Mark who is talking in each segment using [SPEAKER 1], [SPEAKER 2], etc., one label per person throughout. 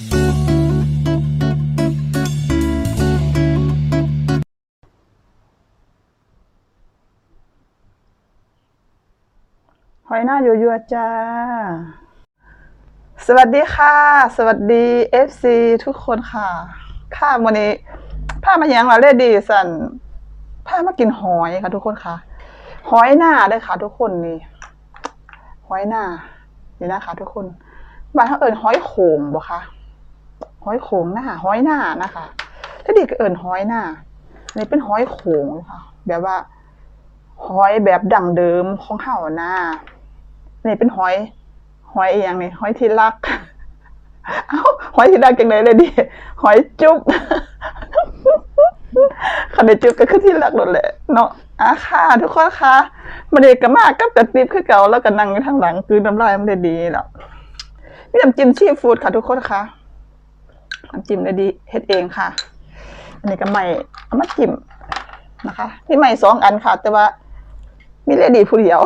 [SPEAKER 1] หอยหน้ายั่วจ้า สวัสดีค่ะ สวัสดี FC ทุกคนค่ะ ค่ะวันนี้พามายังเราเลยดีสันพามากินหอยค่ะ ทุกคนค่ะ หอยหน้าเด้อค่ะ ทุกคนนี่ หอยหน้านี่นะคะ ทุกคนบ้านเขาเอิญหอยโขงบ่คะ หอยโขงหน้าหอยหน้านะคะถ้าดีก็เอิญหอยหน้าอันนี่เป็นหอยโขงค่ะแบบว่าหอยแบบดั่งเดิมของเฮาหน้านี่เป็นหอยหอยอีหยังนี่หอยที่รักเอ้าหอยที่รักจังเลยเลยดิหอยจุ๊บคันได้จุ๊บก็คือที่รักหมดแหละเนาะอะค่ะ ทุกคนค่ะมันเด็กก็มากกับกระติบคือเก่าแล้วก็นั่งอยู่ทางหลังคือน้ำลายมันได้ดีแล้วมีน้ำจิ้มชีฟูดค่ะ ทุกคนค่ะ น้ำจิ้มได้ดีเฮ็ดเองค่ะ อันนี้ก็ใหม่เอามาจิ้มนะคะมีใหม่สองอันค่ะ แต่ว่ามีเลดีผู้เดียว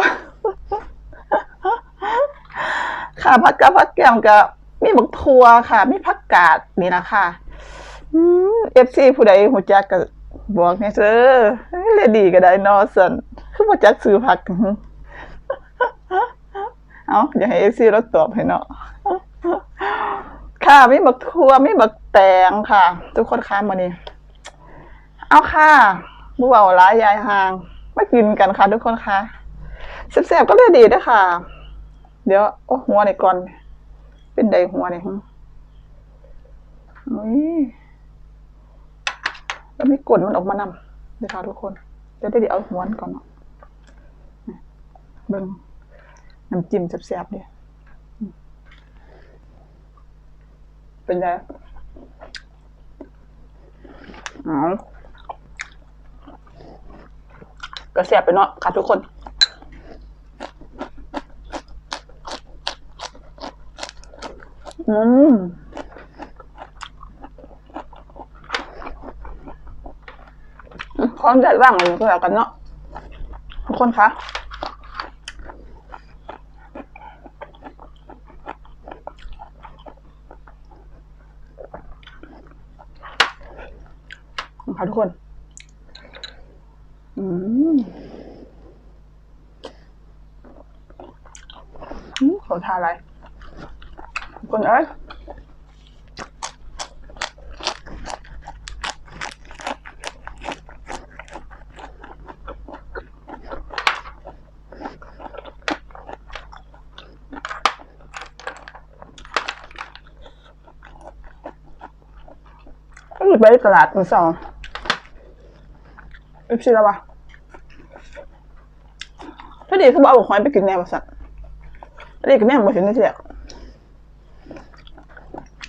[SPEAKER 1] ค่ะผักกาดผักแก้มก็มีบักทัวค่ะ มีผักกาดนี่นะคะเอฟซีผู้ใดหูจักก็บอกให้เด้อเลดีก็ได้นอสันคือบ่จักซื้อผักเอาอย่าให้เอฟซีราตอบให้เนาะ ค่ะมีบักทัวมีบักแตงค่ะ ทุกคนค้ามานี่เอาค่ะบ่เว้าหลายยายหางมากินกันค่ะ ทุกคนค่ะแซ่บๆก็เลยดีด้อค่ะ เดี๋ยวโอ้หัวในก่อน เป็นใดหัวนี่หึอุ้ยแล้วมีกลนมันออกมานำเลยค่ะทุกคนเดี๋ยวได้เดี๋ยวเอาหัวมันก่อนเนาะนี่เบิ่งน้ำจิ้มแซ่บๆเนี่ยอืม เป็นไงอ๋อก็แซ่บไปเนาะค่ะทุกคนอืมความแดดว่างอะไรก็แล้วกันเนาะทุกคนคะ ค่ะทุกคน อืมขาทานอะไรคนเอ้ยไปตลาดมือสอง อีกทีแล้ววะถ้าดีเขาบอกเอาหอยไปกินแนวสัตว์ถ้าดีกินแนวมาถึงนี่เสีย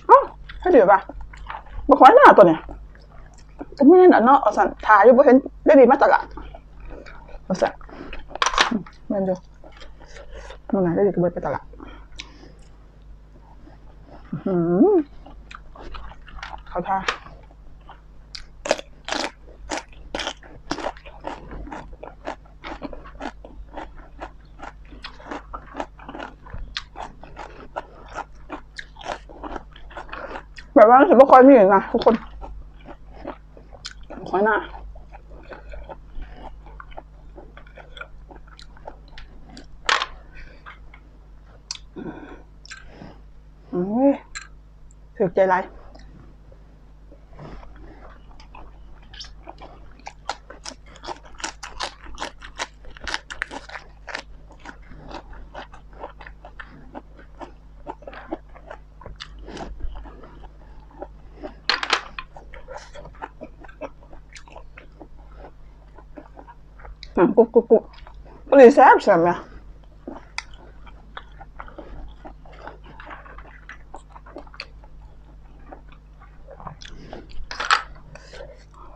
[SPEAKER 1] เอ้าให้ดีป่ะบ่ขอหน้าตัวเนี่ยจะไม่เห็นอะเนาะสั่นถ่ายอยู่บ่เห็นได้ดีมาตลาดสั่นอืมแมนอยู่มันไหนได้ดีก็ไปตลาดเขาท่า แบบว่ารู้สึกว่าคอยมีอยู่นะทุกคนคอยหน้าอืมถือใจไร กุกกุ๊กกุ๊กก็เลยแซ่บแซ่บเนี่ย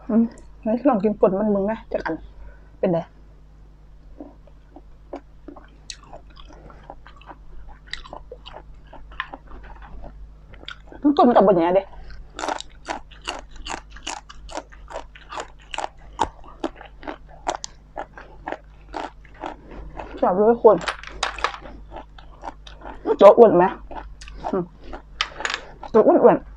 [SPEAKER 1] อืมงั้นลองกินป่นมันมึงนะจากอัน เป็นไงมันกลมกับบนอย่างเงี้ยเด้ ชอบด้วยคนโจ๊กอ้วนไหมอืมตัวอ้วนๆ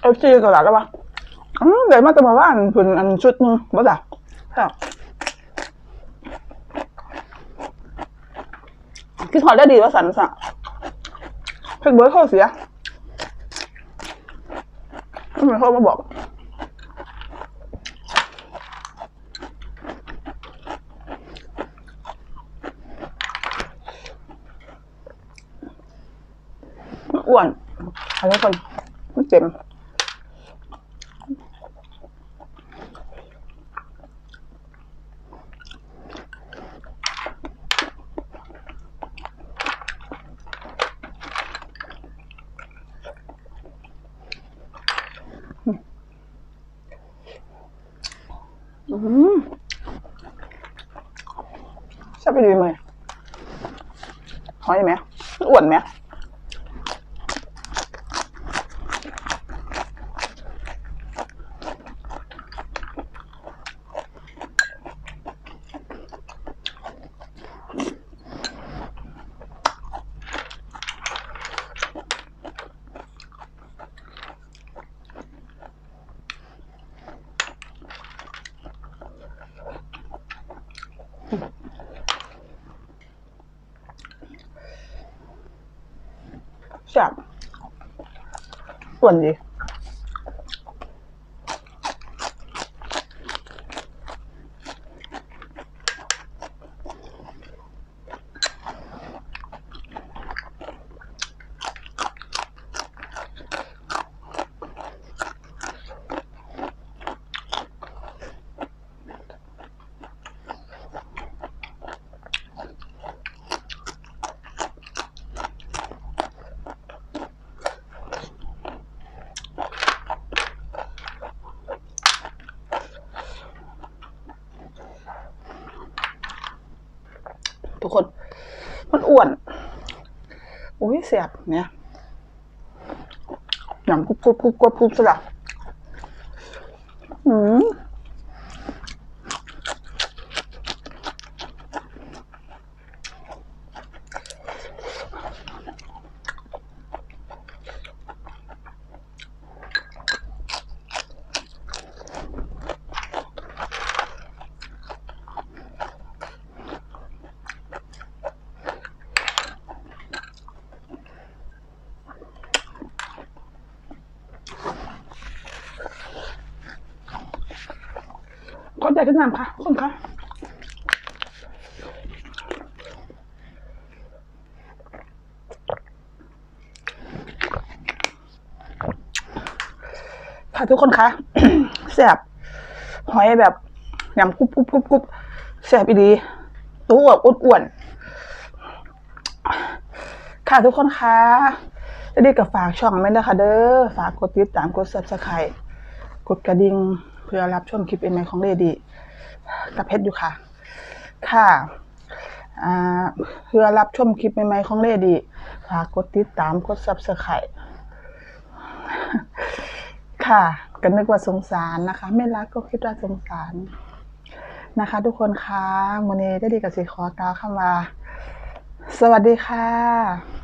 [SPEAKER 1] เอฟซีก็หลับแล้ววะอืมเดี๋ยวมาจะมาว่าอันผืนอันชุดหนึงบ่จ้ะค่ะคิดถอดได้ดีว่าสันสะเพิ่งเบิร์ดเข้าเสียไม่เหมือนเขามาบอก อ้วนอะไรคนมันเจ็บอืมชอบไปดีไหมหอยไหมอ้วนไหม แซ่บ ส่วนดี ทุกคน มันอ้วนอุ้ยเสียบเนี่ยหยำกรุบกรุบกรุบกรุบกรุบสลับอืม ขอใจขึ้นน้ำค่ะคุณค่ะค่ะทุกคนคะแซบหอยแบบยำกรุบกรุบกรุบกรุบแซบอีดีตัวแบบอ้วนค่ะทุกคนคะจะได้กับฝากช่องไม่ได้ค่ะเด้อฝากกดติดตามกด subscribe กดกระดิ่ง เพื่อรับชมคลิปเอ็นไมของเลดีกับเพชรอยู่ค่ะ ค่ะเพื่อรับชมคลิปใหม่ๆของเลดีฝากกดติดตามกด subscribe ค่ะก็นึกว่าสงสารนะคะ ไม่รักก็คิดว่าสงสารนะคะ ทุกคนคะโมเนได้ดีกับสีขอกาวคำว่า สวัสดีค่ะ